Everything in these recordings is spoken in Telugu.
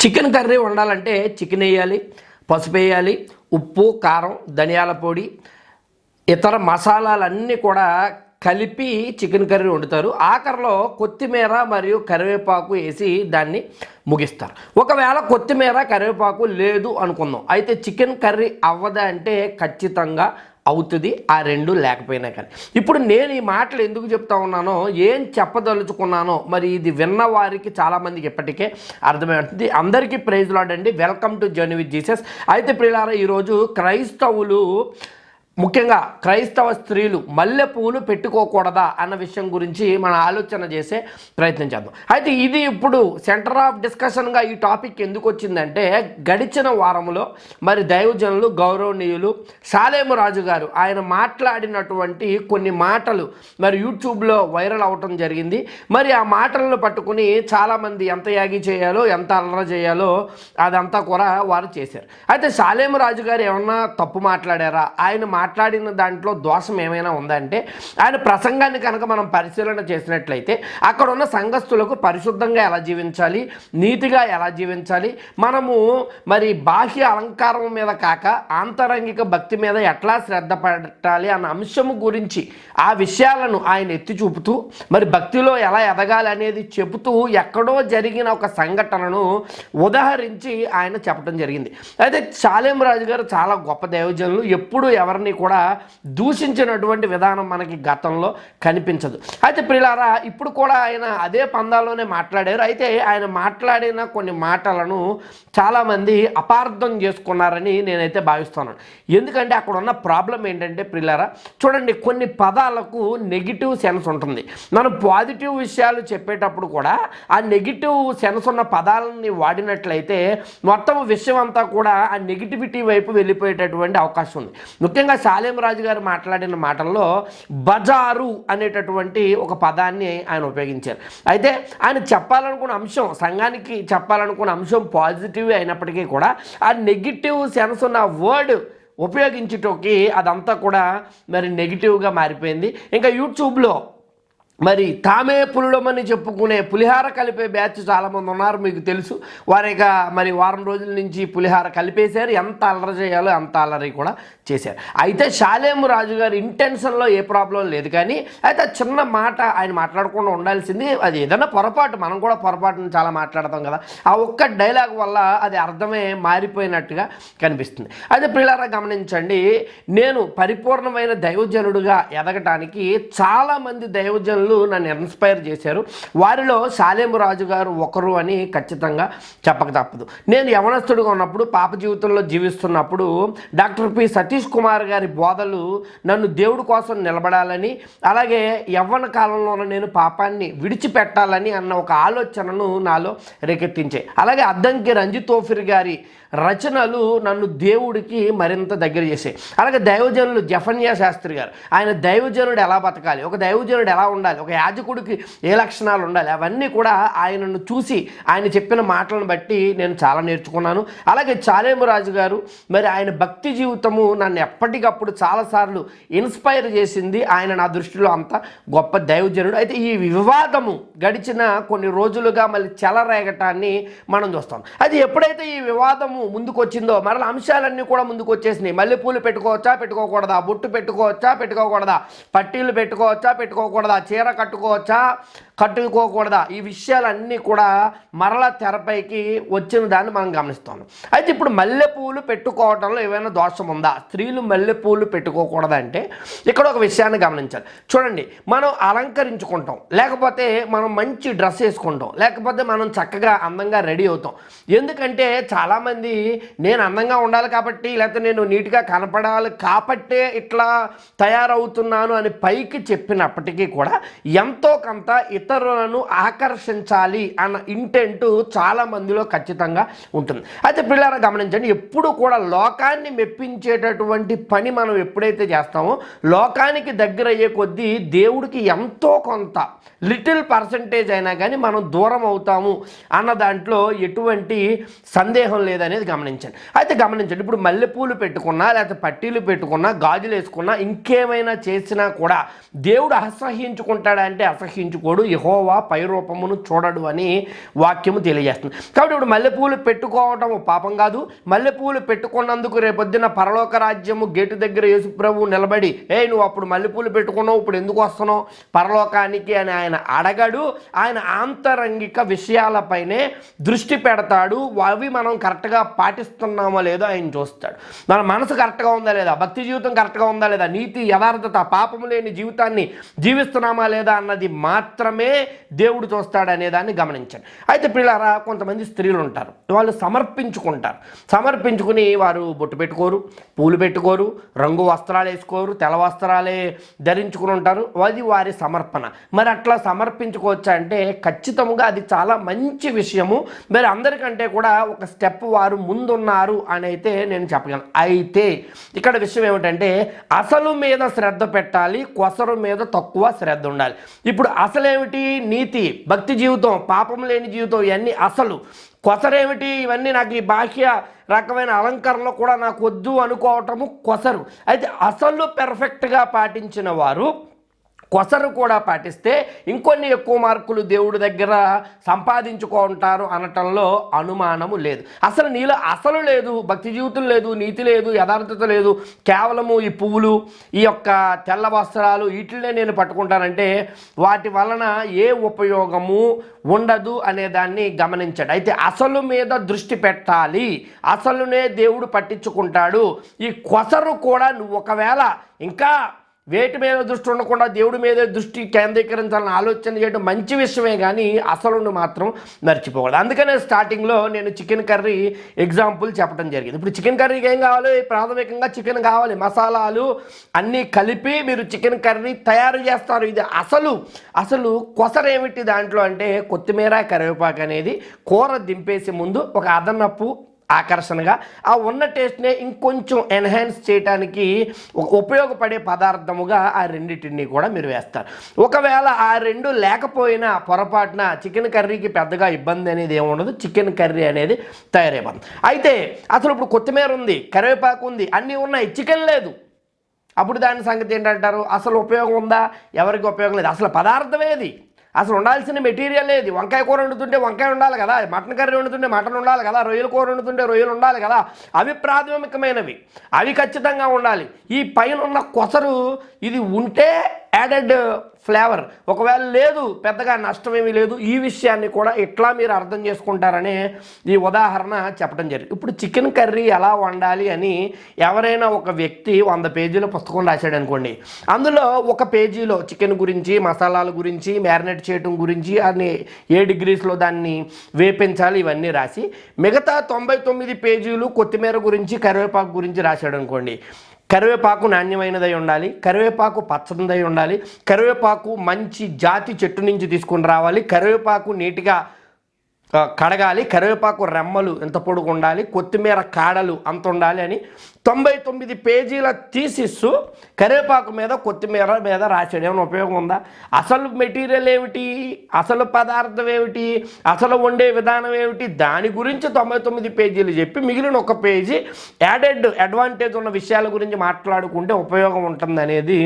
చికెన్ కర్రీ వండాలంటే చికెన్ వేయాలి పసుపు వేయాలి ఉప్పు కారం ధనియాల పొడి ఇతర మసాలాలన్నీ కూడా కలిపి చికెన్ కర్రీ వండుతారు. ఆఖరిలో కొత్తిమీర మరియు కరివేపాకు వేసి దాన్ని ముగిస్తారు. ఒకవేళ కొత్తిమీర కరివేపాకు లేదు అనుకుందాం. అయితే చికెన్ కర్రీ అవ్వదా అంటే ఖచ్చితంగా అవుతుంది ఆ రెండు లేకపోయినా కానీ. ఇప్పుడు నేను ఈ మాటలు ఎందుకు చెప్తా ఉన్నానో ఏం చెప్పదలుచుకున్నానో మరి ఇది విన్న వారికి చాలామందికి ఇప్పటికే అర్థమై ఉంటుంది. అందరికీ praise లాడండి welcome to journey with Jesus అయితే ప్రియులారా ఈరోజు క్రైస్తవులు ముఖ్యంగా క్రైస్తవ స్త్రీలు మల్లె పువ్వులు పెట్టుకోకూడదా అన్న విషయం గురించి మనం ఆలోచన చేసే ప్రయత్నం చేద్దాం. అయితే ఇది ఇప్పుడు సెంటర్ ఆఫ్ డిస్కషన్గా ఈ టాపిక్ ఎందుకు వచ్చిందంటే గడిచిన వారంలో మరి దైవజనులు గౌరవనీయులు సాలేము రాజు గారు ఆయన మాట్లాడినటువంటి కొన్ని మాటలు మరి యూట్యూబ్లో వైరల్ అవటం జరిగింది. మరి ఆ మాటలను పట్టుకుని చాలామంది ఎంత యాగి చేయాలో ఎంత అల్లర చేయాలో అదంతా కూడా వారు చేశారు. అయితే సాలేము రాజు గారు ఏమన్నా తప్పు మాట్లాడారా? ఆయన మాట్లాడిన దాంట్లో దోషం ఏమైనా ఉందంటే ఆయన ప్రసంగాన్ని కనుక మనం పరిశీలన చేసినట్లయితే అక్కడ ఉన్న సంఘస్థులకు పరిశుద్ధంగా ఎలా జీవించాలి నీతిగా ఎలా జీవించాలి మనము మరి బాహ్య అలంకారం మీద కాక ఆంతరంగిక భక్తి మీద ఎట్లా శ్రద్ధ పెట్టాలి అన్న అంశము గురించి ఆ విషయాలను ఆయన ఎత్తి చూపుతూ మరి భక్తిలో ఎలా ఎదగాలి అనేది చెబుతూ ఎక్కడో జరిగిన ఒక సంఘటనను ఉదాహరించి ఆయన చెప్పడం జరిగింది. అయితే చాలేం రాజు గారు చాలా గొప్ప దైవజనులు ఎప్పుడు ఎవరిని కూడా దూషించినటువంటి విధానం మనకి గతంలో కనిపించదు. అయితే ప్రిలారా ఇప్పుడు కూడా ఆయన అదే పందాల్లోనే మాట్లాడారు. అయితే ఆయన మాట్లాడిన కొన్ని మాటలను చాలామంది అపార్థం చేసుకున్నారని నేనైతే భావిస్తున్నాను. ఎందుకంటే అక్కడ ఉన్న ప్రాబ్లం ఏంటంటే ప్రిలారా చూడండి కొన్ని పదాలకు నెగిటివ్ సెన్స్ ఉంటుంది. మనం పాజిటివ్ విషయాలు చెప్పేటప్పుడు కూడా ఆ నెగిటివ్ సెన్స్ ఉన్న పదాలని వాడినట్లయితే మొత్తం విషయం అంతా కూడా ఆ నెగిటివిటీ వైపు వెళ్ళిపోయేటటువంటి అవకాశం ఉంది. ముఖ్యంగా శాలేం రాజు గారు మాట్లాడిన మాటల్లో బజారు అనేటటువంటి ఒక పదాన్ని ఆయన ఉపయోగించారు. అయితే ఆయన చెప్పాలనుకున్న అంశం సంఘానికి చెప్పాలనుకున్న అంశం పాజిటివ్ అయినప్పటికీ కూడా ఆ నెగిటివ్ సెన్స్ ఉన్న వర్డ్ ఉపయోగించుటోకి అదంతా కూడా మరి నెగిటివ్గా మారిపోయింది. ఇంకా యూట్యూబ్లో మరి తామే పులిడమని చెప్పుకునే పులిహార కలిపే బ్యాచ్ చాలామంది ఉన్నారు మీకు తెలుసు. వారిక మరి వారం రోజుల నుంచి పులిహార కలిపేశారు. ఎంత అల్లరి చేయాలో అంత అల్లరి కూడా చేశారు. అయితే షాలేము రాజు గారి ఇంటెన్షన్లో ఏ ప్రాబ్లం లేదు. కానీ అయితే ఆ చిన్న మాట ఆయన మాట్లాడకుండా ఉండాల్సింది అది ఏదైనా పొరపాటు. మనం కూడా పొరపాటును చాలా మాట్లాడతాం కదా. ఆ ఒక్క డైలాగ్ వల్ల అది అర్థమే మారిపోయినట్టుగా కనిపిస్తుంది. అయితే పిల్లరా గమనించండి. నేను పరిపూర్ణమైన దైవజనుడుగా ఎదగటానికి చాలామంది దైవజనులు నన్ను ఇన్స్పైర్ చేశారు. వారిలో సాలేము రాజు గారు ఒకరు అని ఖచ్చితంగా చెప్పక తప్పదు. నేను యవనస్తుడిగా ఉన్నప్పుడు పాప జీవితంలో జీవిస్తున్నప్పుడు డాక్టర్ పి. సతీష్ కుమార్ గారి బోధలు నన్ను దేవుడి కోసం నిలబడాలని అలాగే యవ్వన కాలంలోనూ నేను పాపాన్ని విడిచిపెట్టాలని అన్న ఒక ఆలోచనను నాలో రేకెత్తించాయి. అలాగే అద్దంకి రంజిత్ తోఫిర్ గారి రచనలు నన్ను దేవుడికి మరింత దగ్గర చేసాయి అలాగే దైవజనులు జఫన్యా శాస్త్రి గారు ఆయన దైవజనుడు ఎలా బతకాలి? ఒక దైవజనుడు ఎలా ఉండాలి? ఒక యాజకుడికి ఏ లక్షణాలు ఉండాలి? అవన్నీ కూడా ఆయనను చూసి ఆయన చెప్పిన మాటలను బట్టి నేను చాలా నేర్చుకున్నాను. అలాగే చాలేమరాజు గారు మరి ఆయన భక్తి జీవితము నన్ను ఎప్పటికప్పుడు చాలాసార్లు ఇన్స్పైర్ చేసింది. ఆయన నా దృష్టిలో అంత గొప్ప దైవజనుడు. అయితే ఈ వివాదము గడిచిన కొన్ని రోజులుగా మళ్ళీ చెలరేగటాన్ని మనం చూస్తాం. అది ఎప్పుడైతే ఈ వివాదము ముందుకొచ్చిందో మరల అంశాలన్నీ కూడా ముందుకు వచ్చేసినాయి మల్లెపూలు పెట్టుకోవచ్చా పెట్టుకోకూడదా? బొట్టు పెట్టుకోవచ్చా పెట్టుకోకూడదా? పట్టీలు పెట్టుకోవచ్చా పెట్టుకోకూడదా? చీర కట్టుకోవచ్చా? కట్టుకోకూడదా? ఈ విషయాలన్నీ కూడా మరల తెరపైకి వచ్చిన దాన్ని మనం గమనిస్తాం అయితే ఇప్పుడు మల్లెపూలు పెట్టుకోవడంలో ఏమైనా దోషం ఉందా? స్త్రీలు మల్లెపూలు పెట్టుకోకూడదంటే ఇక్కడ ఒక విషయాన్ని గమనించాలి. చూడండి మనం అలంకరించుకుంటాం లేకపోతే మనం మంచి డ్రెస్ వేసుకుంటాం లేకపోతే మనం చక్కగా అందంగా రెడీ అవుతాం. ఎందుకంటే చాలామంది నేను అందంగా ఉండాలి కాబట్టి లేకపోతే నేను నీట్గా కనపడాలి కాబట్టే ఇట్లా తయారవుతున్నాను అని పైకి చెప్పినప్పటికీ కూడా ఎంతో కొంత ఇతరులను ఆకర్షించాలి అన్న ఇంటెంట్ చాలా మందిలో ఖచ్చితంగా ఉంటుంది. అయితే పిల్లల గమనించండి ఎప్పుడు కూడా లోకాన్ని మెప్పించేటటువంటి పని మనం ఎప్పుడైతే చేస్తామో లోకానికి దగ్గర అయ్యే కొద్దీ దేవుడికి ఎంతో కొంత లిటిల్ పర్సంటేజ్ అయినా కానీ మనం దూరం అవుతాము అన్న దాంట్లో ఎటువంటి సందేహం లేదనేది గమనించండి. అయితే గమనించండి ఇప్పుడు మల్లెపూలు పెట్టుకున్నా లేకపోతే పట్టీలు పెట్టుకున్నా గాజులు వేసుకున్నా ఇంకేమైనా చేసినా కూడా దేవుడు అసహ్యించుకుంటా అసహించుకుంటాడా అంటే అసహించుకోడు. యహోవా పై రూపమును చూడడు అని వాక్యము తెలియజేస్తుంది. కాబట్టి ఇప్పుడు మల్లెపూలు పెట్టుకోవటం పాపం కాదు. మల్లెపూలు పెట్టుకున్నందుకు రేపొద్దున పరలోక రాజ్యము గేటు దగ్గర యేసుప్రభు నిలబడి ఏ నువ్వు అప్పుడు మల్లెపూలు పెట్టుకున్నావు ఇప్పుడు ఎందుకు వస్తున్నావు? పరలోకానికి అని ఆయన అడగడు. ఆయన ఆంతరంగిక విషయాలపైనే దృష్టి పెడతాడు. అవి మనం కరెక్ట్గా పాటిస్తున్నామో లేదో ఆయన చూస్తాడు. మన మనసు కరెక్ట్గా ఉందా లేదా? భక్తి జీవితం కరెక్ట్గా ఉందా లేదా? నీతి యథార్థత పాపము లేని జీవితాన్ని జీవిస్తున్నామా లేదా అన్నది మాత్రమే దేవుడు చూస్తాడు దాన్ని గమనించండి. అయితే పిల్లరా కొంతమంది స్త్రీలు ఉంటారు. వాళ్ళు సమర్పించుకుంటారు. సమర్పించుకుని వారు బొట్టు పెట్టుకోరు పూలు పెట్టుకోరు రంగు వస్త్రాలు వేసుకోరు తెల్ల వస్త్రాలే ధరించుకుని ఉంటారు. అది వారి సమర్పణ. మరి అట్లా సమర్పించుకోవచ్చా అంటే ఖచ్చితంగా అది చాలా మంచి విషయము. మరి అందరికంటే కూడా ఒక స్టెప్ వారు ముందున్నారు అని అయితే నేను చెప్పగలను. అయితే ఇక్కడ విషయం ఏమిటంటే అసలు మీద శ్రద్ధ పెట్టాలి కొసరు మీద తక్కువ శ్రద్ధ ఉండాలి. ఇప్పుడు అసలేమిటి నీతి భక్తి జీవితం పాపం లేని జీవితం ఇవన్నీ అసలు. కొసరేమిటి? ఇవన్నీ నాకు ఈ బాహ్య రకమైన అలంకరణలో కూడా నాకు వద్దు అనుకోవటము కొసరు. అయితే అసలు పెర్ఫెక్ట్గా పాటించిన వారు కొసరు కూడా పాటిస్తే ఇంకొన్ని ఎక్కువ మార్కులు దేవుడి దగ్గర సంపాదించుకుంటారు అనటంలో అనుమానము లేదు. అసలు నీలో అసలు లేదు భక్తి జీవితం లేదు నీతి లేదు యథార్థత లేదు కేవలము ఈ పువ్వులు ఈ యొక్క తెల్ల వస్త్రాలు వీటినే నేను పట్టుకుంటానంటే వాటి వలన ఏ ఉపయోగము ఉండదు అనే దాన్ని గమనించండి. అయితే అసలు మీద దృష్టి పెట్టాలి. అసలునే దేవుడు పట్టించుకుంటాడు. ఈ కొసరు కూడా నువ్వు ఒకవేళ ఇంకా వేటి మీద దృష్టి ఉండకుండా దేవుడి మీద దృష్టి కేంద్రీకరించాలని ఆలోచన చేయడం మంచి విషయమే కానీ అసలు మాత్రం మర్చిపోకూడదు. అందుకనే స్టార్టింగ్లో నేను చికెన్ కర్రీ ఎగ్జాంపుల్ చెప్పడం జరిగింది. ఇప్పుడు చికెన్ కర్రీకి ఏం కావాలి? ప్రాథమికంగా చికెన్ కావాలి. మసాలాలు అన్నీ కలిపి మీరు చికెన్ కర్రీ తయారు చేస్తారు. ఇది అసలు అసలు కొసరేమిటి దాంట్లో అంటే కొత్తిమీర కరివేపాకు అనేది కూర దింపేసి ముందు ఒక అదనపు ఆకర్షణగా ఆ ఉన్న టేస్ట్నే ఇంకొంచెం ఎన్హాన్స్ చేయడానికి ఒక ఉపయోగపడే పదార్థముగా ఆ రెండింటిని కూడా మీరు వేస్తారు. ఒకవేళ ఆ రెండు లేకపోయినా పొరపాటున చికెన్ కర్రీకి పెద్దగా ఇబ్బంది అనేది ఏముండదు చికెన్ కర్రీ అనేది తయారైపోతుంది. అయితే అసలు ఇప్పుడు కొత్తిమీర ఉంది కరివేపాకు ఉంది అన్నీ ఉన్నాయి చికెన్ లేదు. అప్పుడు దాని సంగతి ఏంటంటారు? అసలు ఉపయోగం ఉందా? ఎవరికి ఉపయోగం లేదు? అసలు పదార్థం ఏది? అసలు ఉండాల్సిన మెటీరియల్ ఏది? వంకాయ కూర వండుతుంటే వంకాయ ఉండాలి కదా మటన్ కర్రీ వండుతుంటే మటన్ ఉండాలి కదా రొయ్యల కూర వండుతుంటే రొయ్యలు ఉండాలి కదా అవి ప్రాథమికమైనవి అవి ఖచ్చితంగా ఉండాలి. ఈ పైన ఉన్న కొసరు ఇది ఉంటే యాడెడ్ ఫ్లేవర్. ఒకవేళ లేదు పెద్దగా నష్టమేమీ లేదు ఈ విషయాన్ని కూడా ఇట్లా మీరు అర్థం చేసుకుంటారనే ఈ ఉదాహరణ చెప్పడం జరిగింది. ఇప్పుడు చికెన్ కర్రీ ఎలా వండాలి అని ఎవరైనా ఒక వ్యక్తి వంద పేజీల పుస్తకం రాశాడు అనుకోండి. అందులో ఒక పేజీలో చికెన్ గురించి మసాలాల గురించి మ్యారినేట్ చేయడం గురించి అని ఏ డిగ్రీస్లో దాన్ని వేపించాలి ఇవన్నీ రాసి మిగతా తొంభై తొమ్మిది పేజీలు కొత్తిమీర గురించి కరివేపాకు గురించి రాశాడు అనుకోండి. కరివేపాకు నాణ్యమైనదై ఉండాలి కరివేపాకు పచ్చదై ఉండాలి కరివేపాకు మంచి జాతి చెట్టు నుంచి తీసుకుని రావాలి కరివేపాకు నీట్గా కడగాలి కరివేపాకు రెమ్మలు ఎంత పొడుగు ఉండాలి కొత్తిమీర కాడలు అంత ఉండాలి అని తొంభై తొమ్మిది పేజీల తీసిస్తూ కరివేపాకు మీద కొత్తిమీర మీద రాసాడు ఏమైనా ఉపయోగం ఉందా? అసలు మెటీరియల్ ఏమిటి? అసలు పదార్థం ఏమిటి? అసలు వండే విధానం ఏమిటి? దాని గురించి తొంభై తొమ్మిది పేజీలు చెప్పి మిగిలిన ఒక పేజీ యాడెడ్ అడ్వాంటేజ్ ఉన్న విషయాల గురించి మాట్లాడుకుంటే ఉపయోగం ఉంటుంది అనేది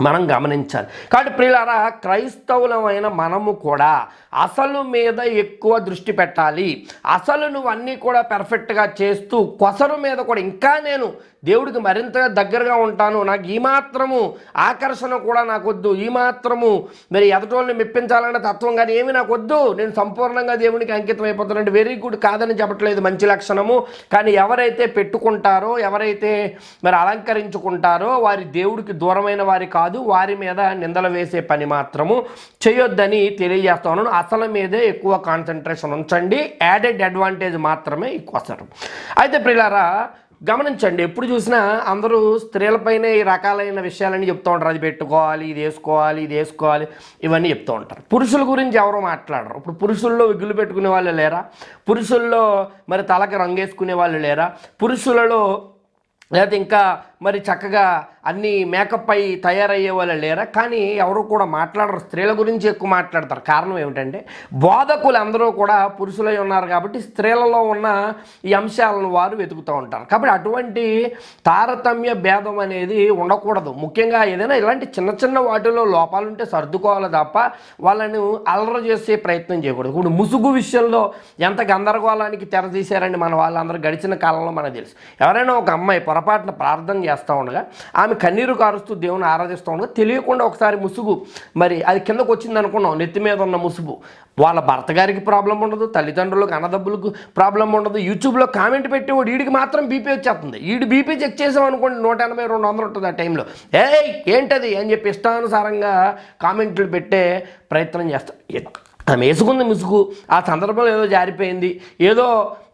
మనం గమనించాలి. కాబట్టి ప్రియులారా క్రైస్తవులమైన మనము కూడా అసలు మీద ఎక్కువ దృష్టి పెట్టాలి. అసలు నువ్వు అన్నీ కూడా పెర్ఫెక్ట్గా చేస్తూ కొసరు మీద కూడా. ఇంకా నేను దేవుడికి మరింత దగ్గరగా ఉంటాను. నాకు ఈ మాత్రము ఆకర్షణ కూడా నాకు వద్దు ఈ మాత్రము మరి ఎదటోళ్ళని మెప్పించాలన్న తత్వం కానీ ఏమి నాకు వద్దు నేను సంపూర్ణంగా దేవునికి అంకితం అయిపోతానంటే వెరీ గుడ్ కాదని చెప్పట్లేదు మంచి లక్షణము. కానీ ఎవరైతే పెట్టుకుంటారో ఎవరైతే మరి అలంకరించుకుంటారో వారి దేవుడికి దూరమైన వారి కాదు. వారి మీద నిందలు వేసే పని మాత్రము చేయొద్దని తెలియజేస్తాను. అసలు మీదే ఎక్కువ కాన్సన్ట్రేషన్ ఉంచండి. యాడెడ్ అడ్వాంటేజ్ మాత్రమే ఎక్కువ అయితే ప్రియులారా గమనించండి ఎప్పుడు చూసినా అందరూ స్త్రీలపైనే ఈ రకాలైన విషయాలని చెప్తూ ఉంటారు. అది పెట్టుకోవాలి ఇది వేసుకోవాలి ఇది వేసుకోవాలి ఇవన్నీ చెప్తూ ఉంటారు. పురుషుల గురించి ఎవరో మాట్లాడరు. ఇప్పుడు పురుషుల్లో విగ్గులు పెట్టుకునే వాళ్ళు లేరా? పురుషుల్లో మరి తలకి రంగేసుకునే వాళ్ళు లేరా? పురుషులలో లేకపోతే ఇంకా మరి చక్కగా అన్ని మేకప్ అయి తయారయ్యే వాళ్ళు లేరా? కానీ ఎవరు కూడా మాట్లాడరు. స్త్రీల గురించి ఎక్కువ మాట్లాడతారు. కారణం ఏమిటంటే బోధకులు అందరూ కూడా పురుషులై ఉన్నారు కాబట్టి స్త్రీలలో ఉన్న ఈ అంశాలను వారు వెతుకుతూ ఉంటారు. కాబట్టి అటువంటి తారతమ్య భేదం అనేది ఉండకూడదు. ముఖ్యంగా ఏదైనా ఇలాంటి చిన్న చిన్న వాటిలో లోపాలు ఉంటే సర్దుకోవాలి తప్ప వాళ్ళను అలర చేసే ప్రయత్నం చేయకూడదు. ఇప్పుడు ముసుగు విషయంలో ఎంత గందరగోళానికి తెరతీశారండి మన వాళ్ళందరూ గడిచిన కాలంలో మనకు తెలుసు. ఎవరైనా ఒక అమ్మాయి పొరపాటున ప్రార్థన చేస్తూ ఉండగా ఆమె కన్నీరు కారుస్తూ దేవుని ఆరాధిస్తూ ఉండగా తెలియకుండా ఒకసారి ముసుగు మరి అది కిందకు వచ్చింది అనుకున్నాం నెత్తి మీద ఉన్న ముసుగు. వాళ్ళ భర్త గారికి ప్రాబ్లం ఉండదు తల్లిదండ్రులకు అన్నదబ్బులకు ప్రాబ్లం ఉండదు. యూట్యూబ్లో కామెంట్ పెట్టేవాడు వీడికి మాత్రం బీపీ వచ్చేస్తుంది. వీడి బీపీ చెక్ చేసాం అనుకోండి నూట ఎనభై రెండు వందలు ఉంటుంది ఆ టైంలో. ఏయ్ ఏంటది? అని చెప్పి ఇష్టానుసారంగా కామెంట్లు పెట్టే ప్రయత్నం చేస్తాం. ఆమె వేసుకుంది ముసుగు ఆ సందర్భంలో ఏదో జారిపోయింది. ఏదో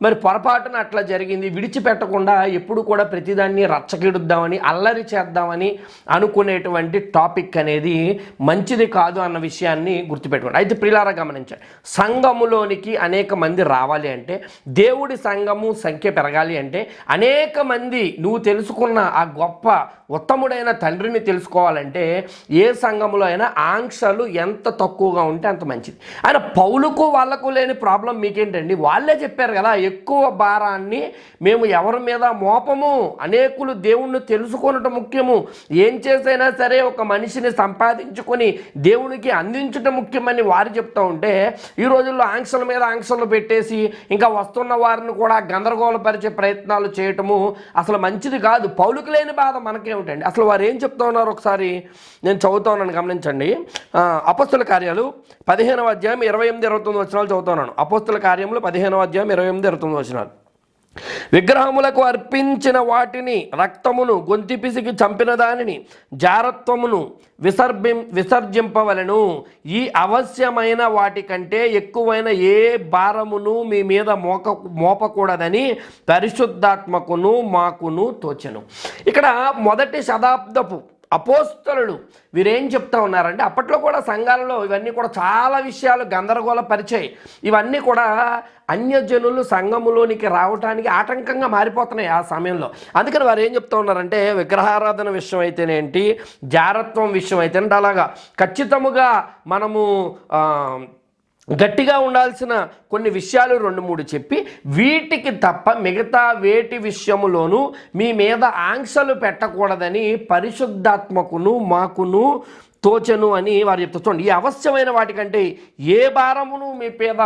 మరి పొరపాటున అట్లా జరిగింది. విడిచిపెట్టకుండా ఎప్పుడు కూడా ప్రతిదాన్ని రచ్చకెడుద్దామని అల్లరి చేద్దామని అనుకునేటువంటి టాపిక్ అనేది మంచిది కాదు అన్న విషయాన్ని గుర్తుపెట్టుకోండి. అయితే ప్రిలారా గమనించండి. సంఘములోనికి అనేక మంది రావాలి అంటే దేవుడి సంఘము సంఖ్య పెరగాలి అంటే అనేక మంది నువ్వు తెలుసుకున్న ఆ గొప్ప ఉత్తముడైన తండ్రిని తెలుసుకోవాలంటే ఏ సంఘములో అయినా ఆంక్షలు ఎంత తక్కువగా ఉంటే అంత మంచిది. ఆయన పౌలకు వాళ్ళకు లేని ప్రాబ్లం మీకేంటండి? వాళ్ళే చెప్పారు కదా ఎక్కువ భారాన్ని మేము ఎవరి మీద మోపము? అనేకులు దేవుణ్ణి తెలుసుకొనటం ముఖ్యము. ఏం చేసైనా సరే ఒక మనిషిని సంపాదించుకొని దేవునికి అందించటం ముఖ్యమని వారు చెప్తూ ఉంటే ఈ రోజుల్లో ఆంక్షల మీద ఆంక్షలు పెట్టేసి ఇంకా వస్తున్న వారిని కూడా గందరగోళపరిచే ప్రయత్నాలు చేయటము అసలు మంచిది కాదు. పౌలుకు లేని బాధ మనకేమిటండి? అసలు వారు ఏం చెప్తా ఉన్నారు ఒకసారి? నేను చదువుతా ఉన్నాను గమనించండి. అపస్తుల కార్యాలు పదిహేనవ అధ్యాయం ఇరవై ఎనిమిది ఇరవై తొమ్మిది వచనాలు చదువుతున్నాను. అపోస్తుల కార్యములు పదిహేనవ అధ్యాయం ఇరవై ఎనిమిది ఇరవై తొమ్మిది వచనాలు. విగ్రహములకు అర్పించిన వాటిని రక్తమును గొంతి పిసికి చంపిన దానిని జారత్వమును విసర్భి విసర్జింపవలను. ఈ అవశ్యమైన వాటికంటే ఎక్కువైన ఏ భారమును మీ మీద మోక మోపకూడదని పరిశుద్ధాత్మకును మాకును తోచెను. ఇక్కడ మొదటి శతాబ్దపు అపోస్తలు వీరేం చెప్తా ఉన్నారంటే అప్పట్లో కూడా సంఘాలలో ఇవన్నీ కూడా చాలా విషయాలు గందరగోళ పరిచయం. ఇవన్నీ కూడా అన్యజనులు సంఘములోనికి రావటానికి ఆటంకంగా మారిపోతున్నాయి ఆ సమయంలో. అందుకని వారు ఏం చెప్తా ఉన్నారంటే విగ్రహారాధన విషయం అయితేనేంటి జారత్వం విషయం అయితేనేంటి అలాగా. ఖచ్చితముగా మనము గట్టిగా ఉండాల్సిన కొన్ని విషయాలు రెండు మూడు చెప్పి వీటికి తప్ప మిగతా వేటి విషయములోనూ మీ మీద ఆంక్షలు పెట్టకూడదని పరిశుద్ధాత్మకును మాకును తోచను అని వారు చెప్తూ చూడండి ఈ అవశ్యమైన వాటికంటే ఏ భారమును మీ మీద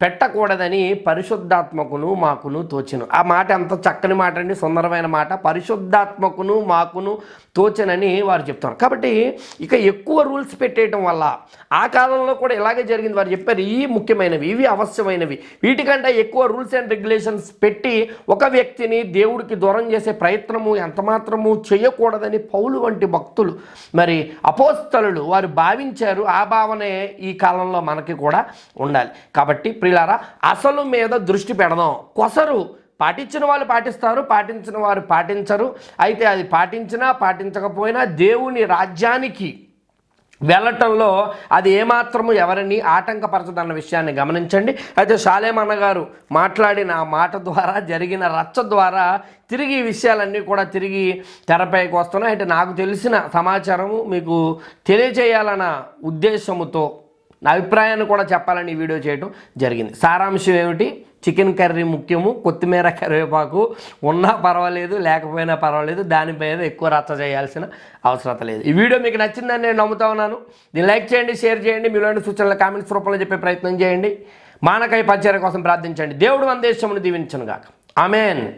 పెట్టకూడదని పరిశుద్ధాత్మకును మాకును తోచెను. ఆ మాట ఎంత చక్కని మాట అండి సుందరమైన మాట. పరిశుద్ధాత్మకును మాకును తోచనని వారు చెప్తున్నారు. కాబట్టి ఇక ఎక్కువ రూల్స్ పెట్టేయటం వల్ల ఆ కాలంలో కూడా ఇలాగే జరిగింది. వారు చెప్పారు ఈ ముఖ్యమైనవి ఇవి అవశ్యమైనవి. వీటికంటే ఎక్కువ రూల్స్ అండ్ రెగ్యులేషన్స్ పెట్టి ఒక వ్యక్తిని దేవుడికి దూరం చేసే ప్రయత్నము ఎంతమాత్రము చేయకూడదని పౌలు వంటి భక్తులు మరి అపోస్తలు వారు భావించారు. ఆ భావనే ఈ కాలంలో మనకి కూడా ఉండాలి. కాబట్టి ప్రియులారా అసలు మీద దృష్టి పెడదాం. కొసరు పాటించిన వాళ్ళు పాటిస్తారు పాటించిన వారు పాటించరు. అయితే అది పాటించినా పాటించకపోయినా దేవుని రాజ్యానికి వెళ్ళటంలో అది ఏమాత్రము ఎవరిని ఆటంకపరచదన్న విషయాన్ని గమనించండి. అయితే షాలేమన్న గారు మాట్లాడిన ఆ మాట ద్వారా జరిగిన రచ్చ ద్వారా తిరిగి ఈ విషయాలన్నీ కూడా తిరిగి తెరపైకి వస్తున్నాయి. అంటే నాకు తెలిసిన సమాచారము మీకు తెలియజేయాలన్న ఉద్దేశముతో నా అభిప్రాయాన్ని కూడా చెప్పాలని ఈ వీడియో చేయడం జరిగింది. సారాంశం ఏమిటి? చికెన్ కర్రీ ముఖ్యము కొత్తిమీర కరివేపాకు ఉన్నా పర్వాలేదు లేకపోయినా పర్వాలేదు దానిపైన ఎక్కువ రచ్చ చేయాల్సిన అవసరం లేదు. ఈ వీడియో మీకు నచ్చిందని నేను నమ్ముతా ఉన్నాను. దీన్ని లైక్ చేయండి షేర్ చేయండి మీలోని సూచనలు కామెంట్స్ రూపంలో చెప్పే ప్రయత్నం చేయండి. మానకాయ పరిచయం కోసం ప్రార్థించండి. దేవుడు మన దేశమును దీవించను గాక ఆమెన్.